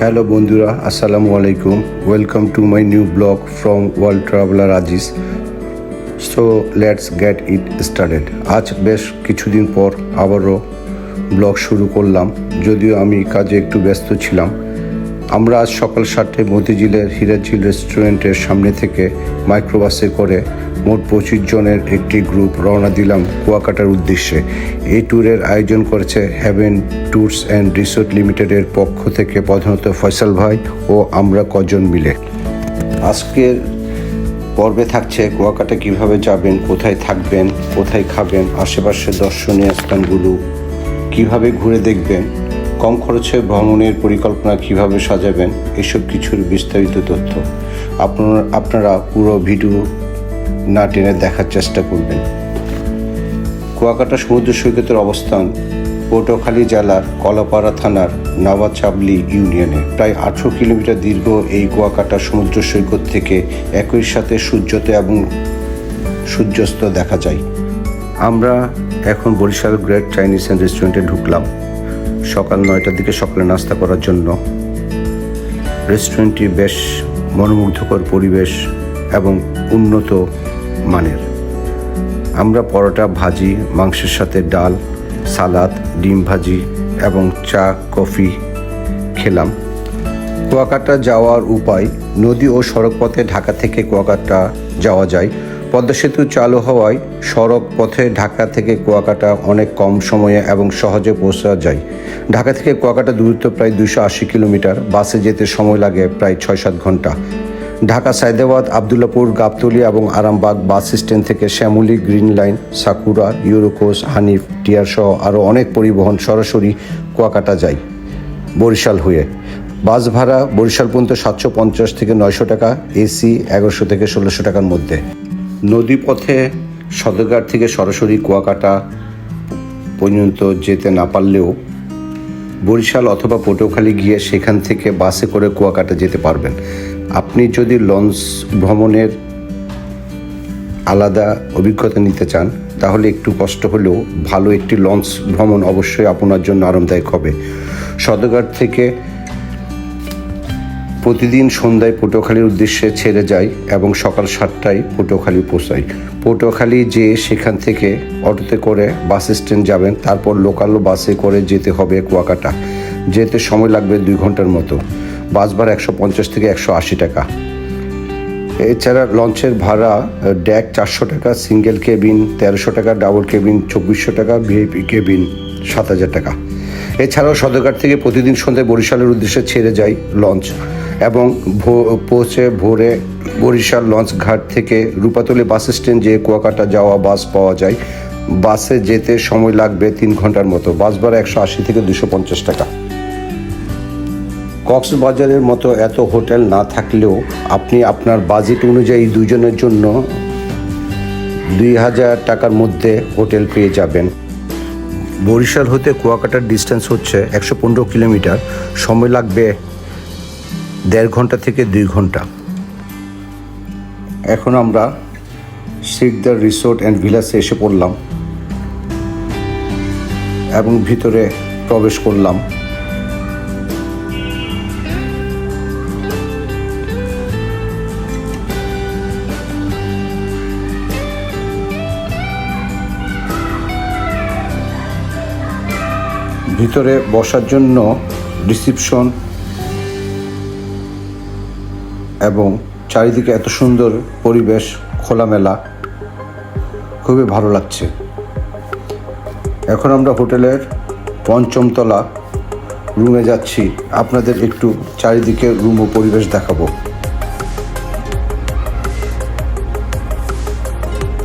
Hello বন্ধুরা, আসসালামু আলাইকুম। Welcome to my new blog from world traveller Aziz so let's get it started আজ বেশ কিছুদিন পর আবারও ব্লগ শুরু করলাম। যদিও আমি কাজে একটু ব্যস্ত ছিলাম আমরা আজ সকাল সাতটায় মতিঝিলের হিরাঝিল রেস্টুরেন্টের সামনে থেকে মাইক্রোবাসে করে মোট পঁচিশ জনের একটি গ্রুপ রওনা দিলাম কুয়াকাটার উদ্দেশ্যে। এই ট্যুরের আয়োজন করেছে হ্যাভেন ট্যুরস অ্যান্ড রিসোর্ট লিমিটেডের পক্ষ থেকে প্রধানত ফয়সাল ভাই ও আমরা কজন মিলে। আজকের পর্বে থাকছে কুয়াকাটা কীভাবে যাবেন, কোথায় থাকবেন, কোথায় খাবেন, আশেপাশের দর্শনীয় স্থানগুলো কীভাবে ঘুরে দেখবেন কম খরচে ভ্রমণের পরিকল্পনা কীভাবে সাজাবেন, এসব কিছুর বিস্তারিত তথ্য আপনারা আপনারা পুরো ভিডিও না টেনে দেখার চেষ্টা করবেন। কুয়াকাটা সমুদ্র সৈকতের অবস্থান পটুয়াখালী জেলার কলাপাড়া থানার নওয়াচাবলি ইউনিয়নে। প্রায় আঠেরো কিলোমিটার দীর্ঘ এই কুয়াকাটা সমুদ্র সৈকত থেকে একই সাথে সূর্যোদয় এবং সূর্যাস্ত দেখা যায়। আমরা এখন বরিশাল গ্রেট চাইনিজ রেস্টুরেন্টে ঢুকলাম। সকাল নয়টার দিকে সকালে নাস্তা করার জন্য। রেস্টুরেন্টটি বেশ মনোমুগ্ধকর পরিবেশ এবং উন্নত মানের। আমরা পরোটা, ভাজি, মাংসের সাথে ডাল, সালাদ, ডিম ভাজি এবং চা, কফি খেলাম। কুয়াকাটা যাওয়ার উপায় নদী ও সড়কপথে ঢাকা থেকে কুয়াকাটা যাওয়া যায়। পদ্মা সেতু চালু হওয়ায় সড়ক পথে ঢাকা থেকে কুয়াকাটা অনেক কম সময়ে এবং সহজে পৌঁছা যায়। ঢাকা থেকে কুয়াকাটা দূরত্ব প্রায় দুশো আশি কিলোমিটার, বাসে যেতে সময় লাগে প্রায় ছয় সাত ঘণ্টা। ঢাকা সায়দাবাদ, আবদুল্লাপুর, গাবতলী এবং আরামবাগ বাস স্ট্যান্ড থেকে শ্যামলী, গ্রিন লাইন, সাকুরা ইউরোকোস হানিফ, টিয়ার সহ আরও অনেক পরিবহন সরাসরি কুয়াকাটা যায়। বরিশাল হয়ে। বাস ভাড়া বরিশাল পর্যন্ত সাতশো পঞ্চাশ থেকে নয়শো টাকা, এসি এগারোশো থেকে ষোলোশো টাকার মধ্যে। নদীপথে সদরঘাট থেকে সরাসরি কুয়াকাটা পর্যন্ত যেতে না পারলেও বরিশাল অথবা পটুয়াখালী গিয়ে সেখান থেকে বাসে করে কুয়াকাটা যেতে পারবেন। আপনি যদি লঞ্চ ভ্রমণের আলাদা অভিজ্ঞতা নিতে চান, তাহলে একটু কষ্ট হলেও ভালো একটি লঞ্চ ভ্রমণ অবশ্যই আপনার জন্য আরামদায়ক হবে। সদরঘাট থেকে প্রতিদিন সন্ধ্যায় পটুয়াখালীর উদ্দেশ্যে ছেড়ে যায় এবং সকাল সাতটায় পটুয়াখালী পৌঁছায় পটুয়াখালী যেয়ে সেখান থেকে অটোতে করে বাস স্ট্যান্ড যাবেন, তারপর লোকাল বাসে করে যেতে হবে কুয়াকাটা। যেতে সময় লাগবে দুই ঘণ্টার মতো। বাস ভাড়া একশো পঞ্চাশ থেকে একশো আশি টাকা। এছাড়া লঞ্চের ভাড়া ড্যাক চারশো টাকা সিঙ্গেল কেবিন তেরোশো টাকা ডাবল কেবিন চব্বিশশো টাকা ভিআইপি কেবিন সাত হাজার টাকা। এছাড়াও সদরঘাট থেকে প্রতিদিন সন্ধ্যায় বরিশালের উদ্দেশ্যে ছেড়ে যায় লঞ্চ এবং পৌঁছে ভোরে বরিশাল লঞ্চ ঘাট থেকে রূপাতলি বাস স্ট্যান্ড যেয়ে কুয়াকাটা যাওয়া বাস পাওয়া যায়, বাসে যেতে সময় লাগবে তিন ঘণ্টার মতো। বাস ভাড়া একশো আশি থেকে দুশো পঞ্চাশ টাকা। কক্সবাজারের মতো এত হোটেল না থাকলেও আপনি আপনার বাজেট অনুযায়ী দুজনের জন্য দুই হাজার টাকার মধ্যে হোটেল পেয়ে যাবেন। বরিশাল হতে কুয়াকাটার ডিস্টেন্স হচ্ছে একশো পনেরো কিলোমিটার। সময় লাগবে দেড় ঘণ্টা থেকে দুই ঘণ্টা। এখন আমরা সিকদার রিসোর্ট অ্যান্ড ভিলাসে এসে পড়লাম এবং ভিতরে প্রবেশ করলাম। ভিতরে বসার জন্য রিসিপশন এবং চারিদিকে এত সুন্দর পরিবেশ, খোলামেলা। খুবই ভালো লাগছে। এখন আমরা হোটেলের পঞ্চমতলা রুমে যাচ্ছি। আপনাদের একটু চারিদিকে রুম ও পরিবেশ দেখাবো।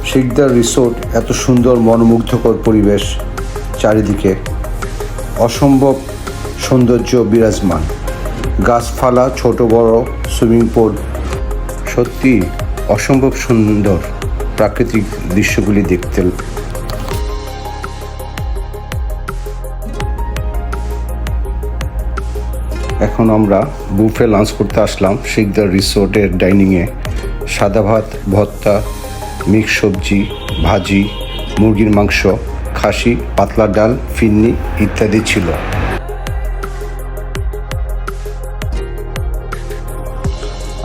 শিকদার রিসোর্ট, এত সুন্দর, মনোমুগ্ধকর পরিবেশ চারিদিকে। অসম্ভব সৌন্দর্য বিরাজমান। গাছপালা, ছোট, বড় সুইমিং পুল সত্যি অসম্ভব সুন্দর প্রাকৃতিক দৃশ্যগুলি দেখতে। এখন আমরা বুফে লাঞ্চ করতে আসলাম শিকদার রিসোর্টের ডাইনিংয়ে সাদা ভাত, ভর্তা মিক্স সবজি, ভাজি, মুরগির মাংস। খাসি, পাতলা ডাল, ফিন্নি ইত্যাদি ছিল।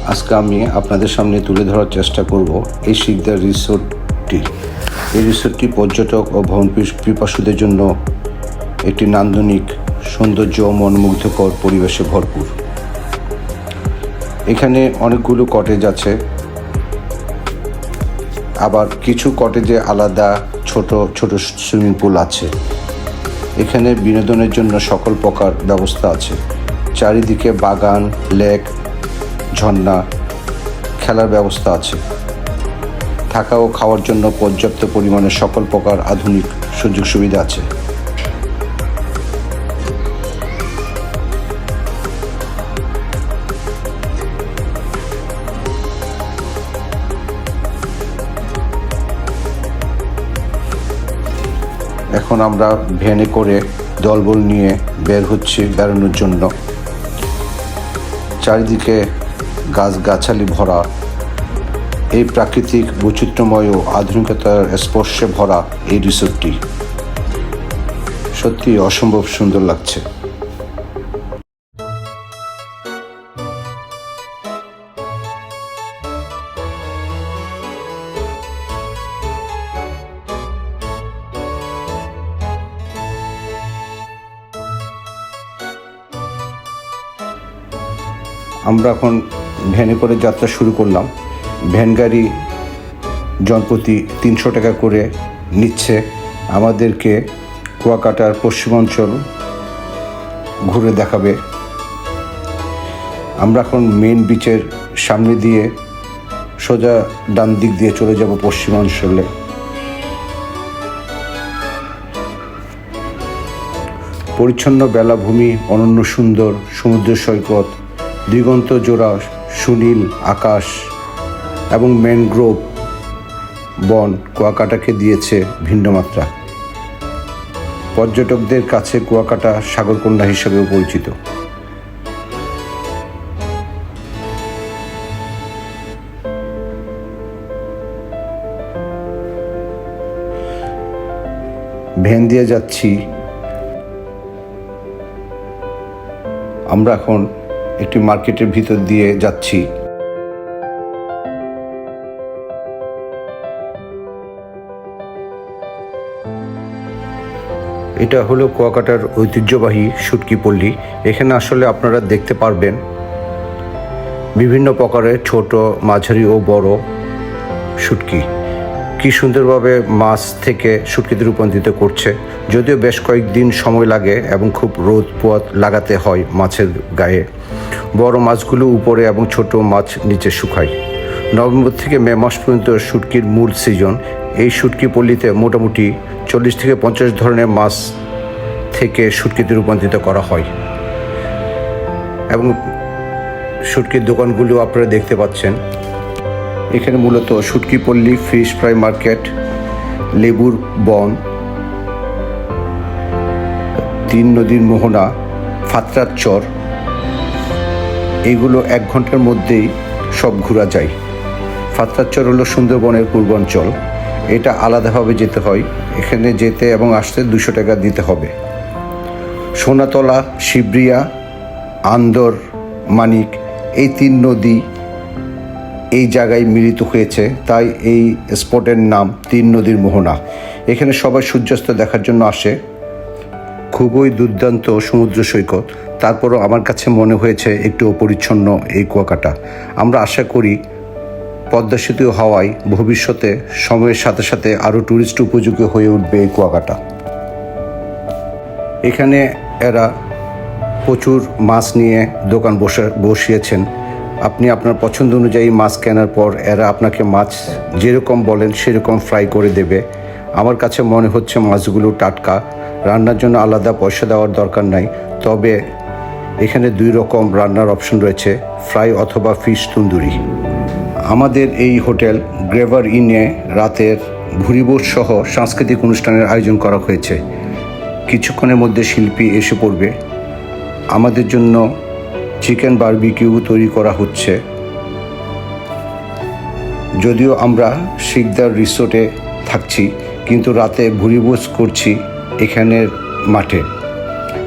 আজকে আমি আপনাদের সামনে তুলে ধরার চেষ্টা করব এই শিকদার রিসোর্টটি। এই রিসোর্টটি পর্যটক ও ভ্রমণ পিস- পিপাসুদের জন্য একটি নান্দনিক, সৌন্দর্য ও মনোমুগ্ধকর পরিবেশে ভরপুর। এখানে অনেকগুলো কটেজ আছে। আবার কিছু কটেজে আলাদা ছোট ছোট সুইমিং পুল আছে। এখানে বিনোদনের জন্য সকল প্রকার ব্যবস্থা আছে। চারিদিকে বাগান, লেক, ঝর্ণা, খেলার ব্যবস্থা আছে। থাকা ও খাওয়ার জন্য পর্যাপ্ত পরিমাণে সকল প্রকার আধুনিক সুযোগ সুবিধা আছে। এখন আমরা ভ্যানে করে দলবল নিয়ে বের হচ্ছি বেড়ানোর জন্য। চারিদিকে গাছগাছালি ভরা। এই প্রাকৃতিক বৈচিত্র্যময় ও আধুনিকতার স্পর্শে ভরা এই রিসোর্টটি। সত্যি অসম্ভব সুন্দর লাগছে। আমরা এখন ভ্যানে করে যাত্রা শুরু করলাম। ভ্যান গাড়ি জনপ্রতি তিনশো টাকা করে নিচ্ছে। আমাদেরকে কুয়াকাটার পশ্চিমাঞ্চল ঘুরে দেখাবে। আমরা এখন মেন বিচের সামনে দিয়ে সোজা ডান দিক দিয়ে চলে যাব পশ্চিমাঞ্চলে পরিচ্ছন্ন বেলাভূমি, অনন্য সুন্দর সমুদ্র সৈকত দিগন্ত জোড়া, সুনীল, আকাশ এবং ম্যানগ্রোভ বন কুয়াকাটাকে দিয়েছে ভিন্ন মাত্রা পর্যটকদের কাছে কুয়াকাটা সাগরকন্যা হিসেবেও পরিচিত। ভ্যান দিয়ে যাচ্ছি। আমরা এখন একটি মার্কেটের ভিতর দিয়ে যাচ্ছি। এটা হলো কুয়াকাটার ঐতিহ্যবাহী সুটকি পল্লী। এখানে আসলে আপনারা দেখতে পারবেন বিভিন্ন প্রকারের ছোট, মাঝারি ও বড় শুটকি কি সুন্দরভাবে মাছ থেকে শুটকিতে রূপান্তরিত করছে, যদিও বেশ কয়েকদিন সময় লাগে এবং খুব রোদ পোয়াত লাগাতে হয় মাছের গায়ে। বড় মাছগুলো উপরে এবং ছোট মাছ নিচে শুকায়। নভেম্বর থেকে মে মাস পর্যন্ত শুটকির মূল সিজন। এই শুটকি পল্লীতে মোটামুটি চল্লিশ থেকে পঞ্চাশ ধরনের মাছ থেকে শুটকিতে রূপান্তরিত করা হয়। এবং শুটকির দোকানগুলো আপনারা দেখতে পাচ্ছেন। এখানে মূলত শুটকি পল্লী, ফিশ ফ্রাই মার্কেট, লেবুর বন, তিন নদীর মোহনা, ফাতরার চর। এগুলো এক ঘণ্টার মধ্যেই সব ঘোরা যায়। ফাতরার চর হলো সুন্দরবনের পূর্বাঞ্চল। এটা আলাদাভাবে যেতে হয়। এখানে যেতে এবং আসতে দুশো টাকা দিতে হবে। সোনাতলা, শিবরিয়া, আন্দর, মানিক, এই তিন নদী এই জায়গায় মিলিত হয়েছে, তাই এই স্পটের নাম তিন নদীর মোহনা। এখানে সবাই সূর্যাস্ত দেখার জন্য আসে। খুবই দুর্দান্ত সমুদ্র সৈকত। তারপরও আমার কাছে মনে হয়েছে একটু অপরিচ্ছন্ন এই কুয়াকাটা। আমরা আশা করি পদ্মা সেতু হওয়ায় ভবিষ্যতে সময়ের সাথে সাথে আরও ট্যুরিস্ট উপযোগী হয়ে উঠবে এই কুয়াকাটা। এখানে এরা প্রচুর মাছ নিয়ে দোকান বসে, বসিয়েছেন। আপনি আপনার পছন্দ অনুযায়ী মাছ কেনার পর এরা আপনাকে মাছ যেরকম বলেন সেরকম ফ্রাই করে দেবে। আমার কাছে মনে হচ্ছে মাছগুলো টাটকা। রান্নার জন্য আলাদা পয়সা দেওয়ার দরকার নাই। তবে এখানে দুই রকম রান্নার অপশন রয়েছে ফ্রাই অথবা ফিশ তন্দুরি। আমাদের এই হোটেল গ্রেভার ইনে রাতের ভুরিভোজ সহ সাংস্কৃতিক অনুষ্ঠানের আয়োজন করা হয়েছে। কিছুক্ষণের মধ্যে শিল্পী এসে পড়বে। আমাদের জন্য চিকেন বারবিকিউ তৈরি করা হচ্ছে। যদিও আমরা শিকদার রিসোর্টে থাকছি, কিন্তু রাতে ভুরিভোজ করছি এখানের মাঠে।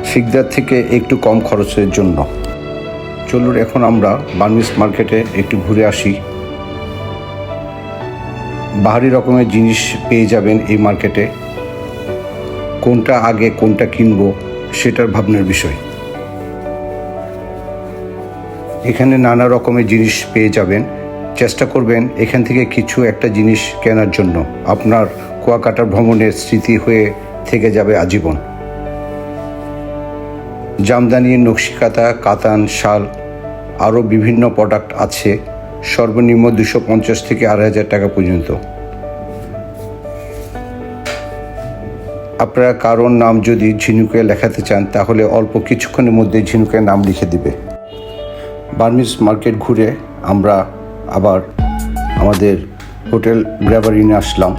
শিকদার থেকে একটু কম খরচের জন্য। চলুন এখন আমরা বার্মিস মার্কেটে একটু ঘুরে আসি। বাহারি রকমের জিনিস পেয়ে যাবেন এই মার্কেটে। কোনটা আগে, কোনটা কিনবো, সেটার ভাবনার বিষয়। এখানে নানা রকমের জিনিস পেয়ে যাবেন। চেষ্টা করবেন এখান থেকে কিছু একটা জিনিস কেনার জন্য। আপনার কুয়াকাটার ভ্রমণের স্মৃতি হয়ে থেকে যাবে আজীবন। জামদানি, নকশিকাতা, কাতান, শাল, আরও বিভিন্ন প্রোডাক্ট আছে। সর্বনিম্ন দুশো পঞ্চাশ থেকে আড়াই হাজার টাকা পর্যন্ত। আপনারা কারোর নাম যদি ঝিনুকে লেখাতে চান, তাহলে অল্প কিছুক্ষণের মধ্যে ঝিনুকের নাম লিখে দিবে। বার্মিস মার্কেট ঘুরে আমরা আবার আমাদের হোটেল গ্র্যাভারিনে আসলাম।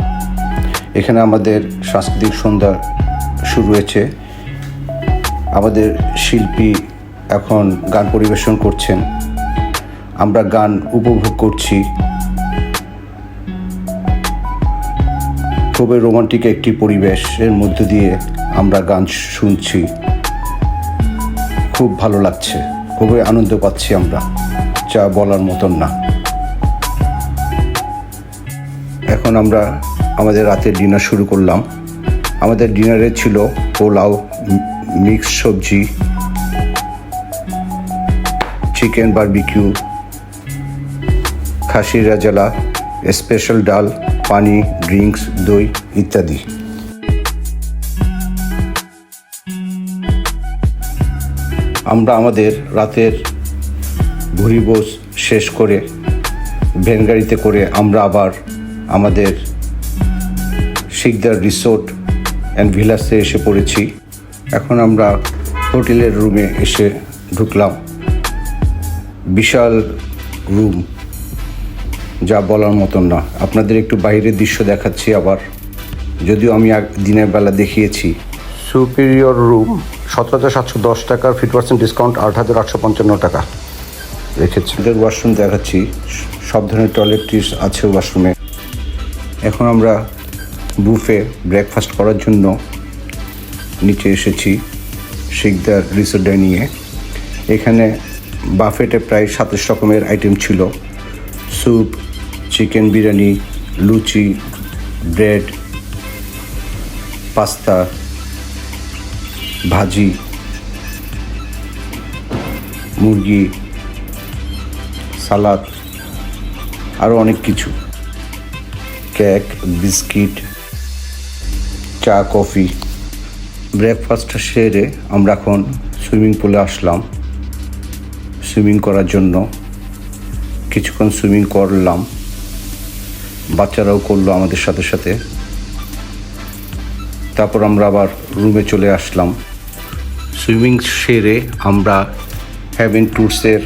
এখানে আমাদের সাংস্কৃতিক সন্ধ্যা শুরু হয়েছে। আমাদের শিল্পী এখন গান পরিবেশন করছেন। আমরা গান উপভোগ করছি। খুবই রোমান্টিক একটি পরিবেশের মধ্য দিয়ে আমরা গান শুনছি। খুব ভালো লাগছে। খুবই আনন্দ পাচ্ছি আমরা। যা বলার মতন না। এখন আমরা আমাদের রাতের ডিনার শুরু করলাম। আমাদের ডিনারে ছিল পোলাও, মিক্স সবজি, চিকেন বারবিকিউ খাসি রাজালা, স্পেশাল ডাল, পানি, ড্রিঙ্কস, দই ইত্যাদি। আমরা আমাদের রাতের ভুরিভোজ শেষ করে ভ্যান গাড়িতে করে আমরা আবার আমাদের শিকদার রিসোর্ট অ্যান্ড ভিলাসে এসে পড়েছি। এখন আমরা হোটেলের রুমে এসে ঢুকলাম। বিশাল রুম, যা বলার মতন না। আপনাদের একটু বাইরের দৃশ্য দেখাচ্ছি আবার। যদিও আমি দিনের বেলা দেখিয়েছি। Superior room. সতেরো হাজার সাতশো দশ টাকার ফিফটি পার্সেন্ট ডিসকাউন্ট আট হাজার আটশো পঞ্চান্ন টাকা। রেখেছি। ওয়াশরুম দেখাচ্ছি। সব ধরনের টয়লেট্রিস আছে ওয়াশরুমে এখন আমরা বুফে ব্রেকফাস্ট করার জন্য নিচে এসেছি, শিকদার রিসোর্ট ডাইনিংয়ে এখানে বাফেটে প্রায় সাতাশ রকমের আইটেম ছিল। স্যুপ চিকেন বিরিয়ানি, লুচি ব্রেড পাস্তা ভাজি, মুরগি, সালাদ আরও অনেক কিছু। কেক, বিস্কিট, চা, কফি। ব্রেকফাস্ট সেরে আমরা এখন সুইমিং পুলে আসলাম। সুইমিং করার জন্য কিছুক্ষণ সুইমিং করলাম। বাচ্চারাও করল আমাদের সাথে সাথে। তারপর আমরা আবার রুমে চলে আসলাম। সুইমিং সেরে আমরা হ্যাভেন ট্যুরসের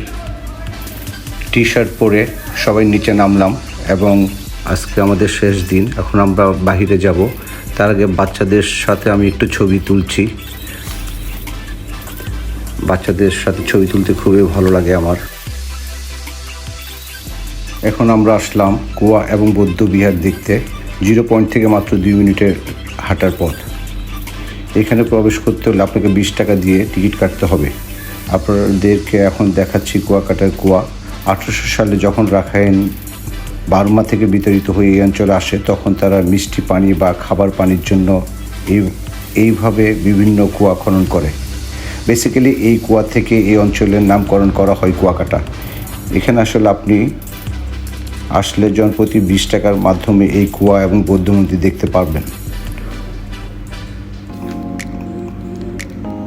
টি শার্ট পরে সবাই নিচে নামলাম এবং আজকে আমাদের শেষ দিন। এখন আমরা বাহিরে যাব। তার আগে বাচ্চাদের সাথে আমি একটু ছবি তুলছি। বাচ্চাদের সাথে ছবি তুলতে খুবই ভালো লাগে আমার। এখন আমরা আসলাম গোয়া এবং বৌদ্ধ বিহার দেখতে। জিরো পয়েন্ট থেকে মাত্র দুই মিনিটের হাঁটার পথ। এখানে প্রবেশ করতে হলে আপনাকে বিশ টাকা দিয়ে টিকিট কাটতে হবে। আপনাদেরকে এখন দেখাচ্ছি কুয়াকাটার কুয়া। আঠারোশো সালে যখন রাখাইন বার্মা থেকে বিতাড়িত হয়ে এই অঞ্চলে আসে, তখন তারা মিষ্টি পানি বা খাবার পানির জন্য এই, এইভাবে বিভিন্ন কুয়া খনন করে। বেসিক্যালি এই কুয়া থেকে এই অঞ্চলের নামকরণ করা হয় কুয়াকাটা। এখানে আসলে আপনি আসলে জনপ্রতি বিশ টাকার মাধ্যমে এই কুয়া এবং বৌদ্ধ মন্দির দেখতে পারবেন।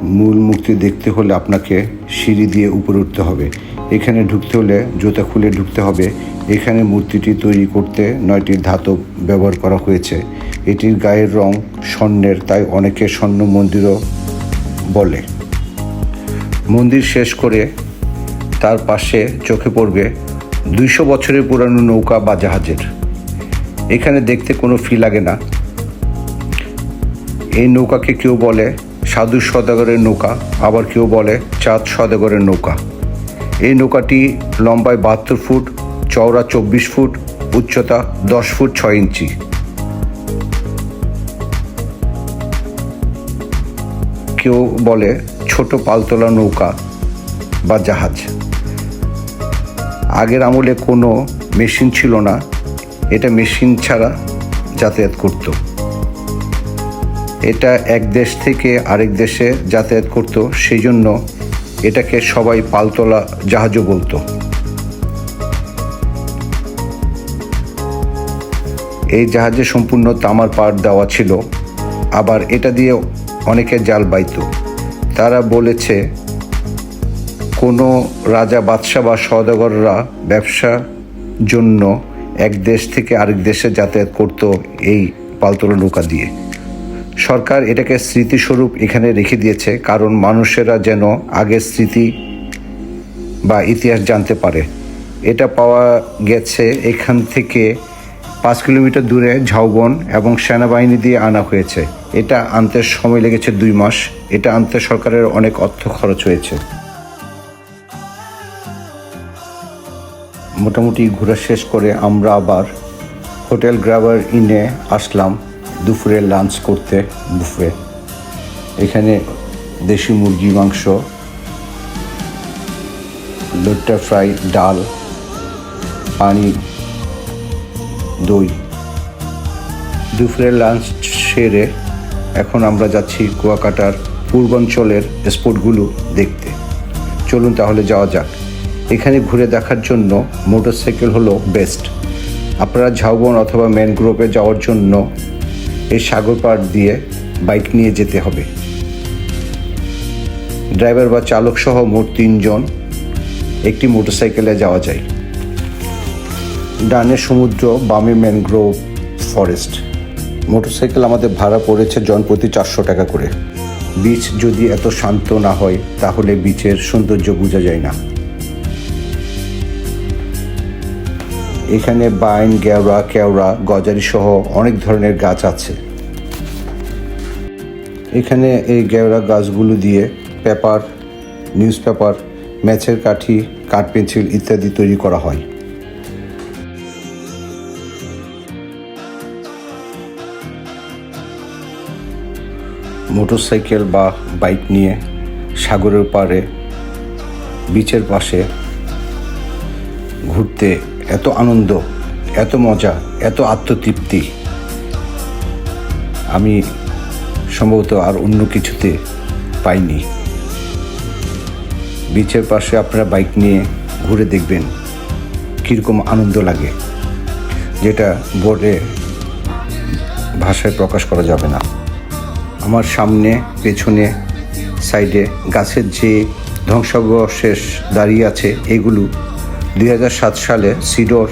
মূল মূর্তি দেখতে হলে আপনাকে সিঁড়ি দিয়ে উপরে উঠতে হবে। এখানে ঢুকতে হলে জুতা খুলে ঢুকতে হবে। এখানে মূর্তিটি তৈরি করতে নয়টি ধাতব ব্যবহার করা হয়েছে। এটির গায়ের রং স্বর্ণের, তাই অনেকে স্বর্ণ মন্দিরও বলে। মন্দির শেষ করে তার পাশে চোখে পড়বে দুইশো বছরের পুরানো নৌকা বা জাহাজের। এখানে দেখতে কোনো ফি লাগে না। এই নৌকাকে কেউ বলে সাধু সদাগরের নৌকা, আবার কেউ বলে চাঁদ সদাগরের নৌকা। এই নৌকাটি লম্বায় বাহাত্তর ফুট, চওড়া চব্বিশ ফুট, উচ্চতা দশ ফুট ছয় ইঞ্চি। কেউ বলে ছোট পালতোলা নৌকা বা জাহাজ। আগের আমলে কোনো মেশিন ছিল না, এটা মেশিন ছাড়া যাতায়াত করত। এটা এক দেশ থেকে আরেক দেশে যাতায়াত করত সেই জন্য এটাকে সবাই পালতোলা জাহাজও বলতো। এই জাহাজে সম্পূর্ণ তামার পাড় দেওয়া ছিল, আবার এটা দিয়ে অনেকে জাল বাইত। তারা বলেছে, কোনো রাজা বাদশাহ বা সওদাগররা ব্যবসার জন্য এক দেশ থেকে আরেক দেশে যাতায়াত করত এই পালতোলা নৌকা দিয়ে। সরকার এটাকে স্মৃতিস্বরূপ এখানে রেখে দিয়েছে, কারণ মানুষেরা যেন আগের স্মৃতি বা ইতিহাস জানতে পারে। এটা পাওয়া গেছে এখান থেকে পাঁচ কিলোমিটার দূরে ঝাউবন এবং সেনাবাহিনী দিয়ে আনা হয়েছে। এটা আনতে সময় লেগেছে দুই মাস। এটা আনতে সরকারের অনেক অর্থ খরচ হয়েছে। মোটামুটি ঘোরা শেষ করে আমরা আবার হোটেল গ্রাবার ইনে আসলাম। দুপুরে লাঞ্চ করতে বুফে এখানে দেশি মুরগি, মাংস, লোট্টা ফ্রাই, ডাল, পানি, দই। দুপুরের লাঞ্চ সেরে এখন আমরা যাচ্ছি কুয়াকাটার পূর্বাঞ্চলের স্পটগুলো দেখতে। চলুন তাহলে যাওয়া যাক। এখানে ঘুরে দেখার জন্য মোটরসাইকেল হলো বেস্ট আপনারা ঝাউবন অথবা ম্যানগ্রোভে যাওয়ার জন্য এই সাগর পাড় দিয়ে বাইক নিয়ে যেতে হবে। ড্রাইভার বা চালক সহ মোট তিনজন একটি মোটরসাইকেলে যাওয়া যায়। ডানে সমুদ্র, বামে ম্যানগ্রোভ ফরেস্ট। মোটরসাইকেল আমাদের ভাড়া পড়েছে জন প্রতি চারশো টাকা করে। বিচ যদি এত শান্ত না হয়, তাহলে বিচের সৌন্দর্য বোঝা যায় না। এখানে বাইন গেওড়া কেওড়া গজারি সহ অনেক ধরনের গাছ আছে। এখানে এই গেওড়া গাছগুলো দিয়ে পেপার নিউজ পেপার ম্যাচের কাঠি, কাঠ, পেন্সিল ইত্যাদি তৈরি করা হয়। মোটরসাইকেল বা বাইক নিয়ে সাগরের পাড়ে, বিচের পাশে ঘুরতে এত আনন্দ, এত মজা, এত আত্মতৃপ্তি। আমি সম্ভবত আর অন্য কিছুতে পাইনি। বিচের পাশে আপনারা বাইক নিয়ে ঘুরে দেখবেন কীরকম আনন্দ লাগে, যেটা বোর্ডে ভাষায় প্রকাশ করা যাবে না। আমার সামনে, পেছনে, সাইডে গাছের যে ধ্বংসাবশেষ দাঁড়িয়ে আছে, এগুলো দু হাজার সাত সালে সিডর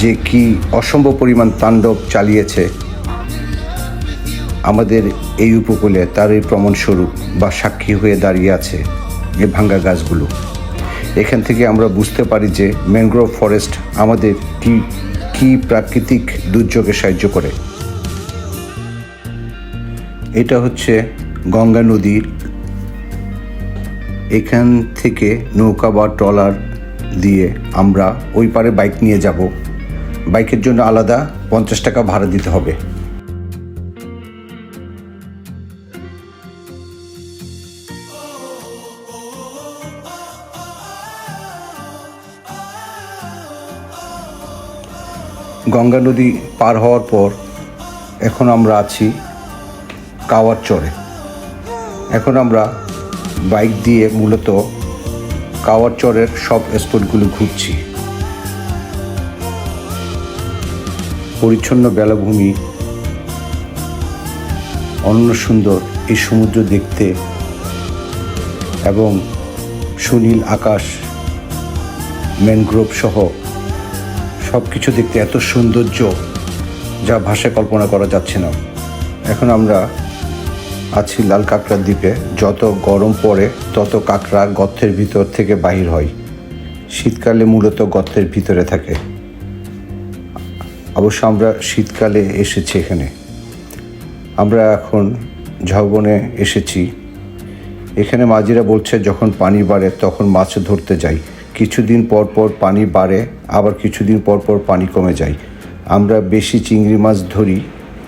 যে কি অসম্ভব পরিমাণ তাণ্ডব চালিয়েছে আমাদের এই উপকূলে তার এই প্রমাণস্বরূপ বা সাক্ষী হয়ে দাঁড়িয়ে আছে এই ভাঙ্গা গাছগুলো। এখান থেকে আমরা বুঝতে পারি যে ম্যানগ্রোভ ফরেস্ট আমাদের কি কি প্রাকৃতিক দুর্যোগে সাহায্য করে। এটা হচ্ছে গঙ্গা নদীর এখান থেকে নৌকা বা ট্রলার দিয়ে আমরা ওই পারে বাইক নিয়ে যাব। বাইকের জন্য আলাদা পঞ্চাশ টাকা ভাড়া দিতে হবে। গঙ্গা নদী পার হওয়ার পর এখন আমরা আছি কাওয়ার চরে। এখন আমরা বাইক দিয়ে মূলত কাওয়ার চরের সব স্পটগুলো ঘুরছি। পরিচ্ছন্ন বেলাভূমি অন্য সুন্দর এই সমুদ্র দেখতে এবং সুনীল আকাশ, ম্যানগ্রোভ সহ সব কিছু দেখতে এত সৌন্দর্য যা ভাষায় কল্পনা করা যাচ্ছে না। এখন আমরা আছি লাল কাঁকড়ার দ্বীপে। যত গরম পড়ে, তত কাঁকড়া গর্তের ভিতর থেকে বাহির হয়। শীতকালে মূলত গর্তের ভিতরে থাকে। অবশ্য আমরা শীতকালে এসেছি এখানে। আমরা এখন ঝাউবনে এসেছি। এখানে মাঝিরা বলছে, যখন পানি বাড়ে, তখন মাছ ধরতে যাই। কিছুদিন পর পর পানি বাড়ে, আবার কিছুদিন পর পর পানি কমে যায়। আমরা বেশি চিংড়ি মাছ ধরি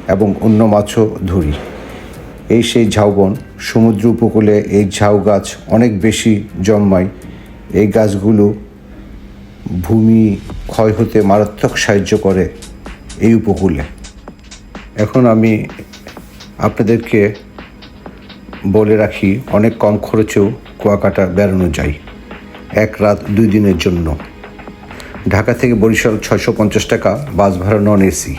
এবং অন্য মাছও ধরি। এই সেই ঝাউবন, সমুদ্র উপকূলে এই ঝাউ গাছ অনেক বেশি জন্মায়। এই গাছগুলো ভূমি ক্ষয় হতে মারাত্মক সাহায্য করে এই উপকূলে। এখন আমি আপনাদেরকে বলে রাখি, অনেক কম খরচেও কুয়াকাটা বেড়ানো যায়। এক রাত দুই দিনের জন্য। ঢাকা থেকে বরিশাল ছয়শো পঞ্চাশ টাকা, বাস ভাড়া নন এসি।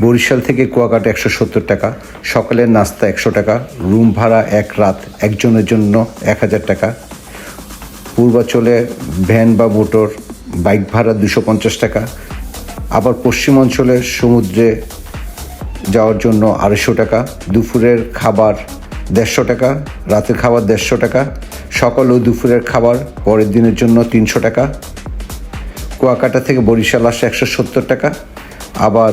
বরিশাল থেকে কুয়াকাটা একশো সত্তর টাকা, সকালের নাস্তা একশো টাকা, রুম ভাড়া এক রাত একজনের জন্য এক হাজার টাকা। পূর্বাঞ্চলে ভ্যান বা মোটর, বাইক ভাড়া দুশো পঞ্চাশ টাকা। আবার পশ্চিমাঞ্চলে সমুদ্রে যাওয়ার জন্য আড়াইশো টাকা। দুপুরের খাবার দেড়শো টাকা, রাতের খাবার দেড়শো টাকা, সকাল ও দুপুরের খাবার পরের দিনের জন্য তিনশো টাকা, কুয়াকাটা থেকে বরিশাল আসে একশো সত্তর টাকা, আবার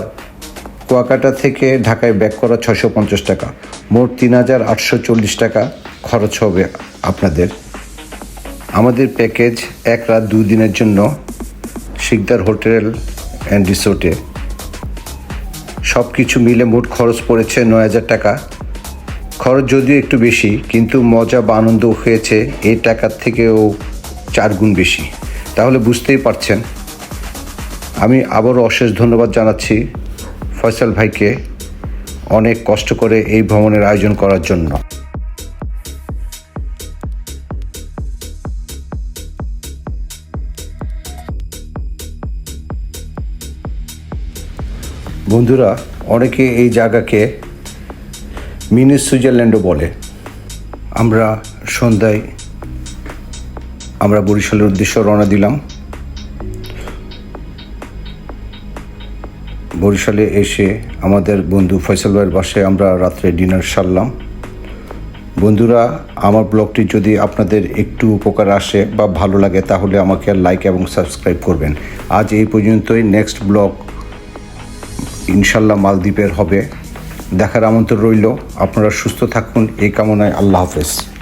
কুয়াকাটা থেকে ঢাকায় ব্যাক করা ছশো পঞ্চাশ টাকা। মোট তিন হাজার আটশো চল্লিশ টাকা খরচ হবে আপনাদের। আমাদের প্যাকেজ এক রাত দিনের জন্য শিকদার হোটেল অ্যান্ড রিসোর্টে। সব কিছু মিলে মোট খরচ পড়েছে নয় হাজার টাকা। খরচ যদিও একটু বেশি, কিন্তু মজা বা আনন্দ হয়েছে এই টাকার থেকেও চার গুণ বেশি। তাহলে বুঝতেই পারছেন। আমি আবারও অশেষ ধন্যবাদ জানাচ্ছি ফয়সাল ভাইকে অনেক কষ্ট করে এই ভ্রমণের আয়োজন করার জন্য। বন্ধুরা, অনেকে এই জায়গাকে মিনি সুইজারল্যান্ডও বলে। আমরা সন্ধ্যায় আমরা বরিশালের উদ্দেশ্যে রওনা দিলাম। বরিশালে এসে আমাদের বন্ধু ফয়সাল ভাইয়ের বাসায় আমরা রাত্রে ডিনার সারলাম। বন্ধুরা, আমার ব্লগটি যদি আপনাদের একটু উপকার আসে বা ভালো লাগে, তাহলে আমাকে লাইক এবং সাবস্ক্রাইব করবেন। আজ এই পর্যন্তই। নেক্সট ব্লগ ইনশাল্লাহ মালদ্বীপের হবে। দেখার আমন্ত্রণ রইল। আপনারা সুস্থ থাকুন। এই কামনায় আল্লাহ হাফেজ।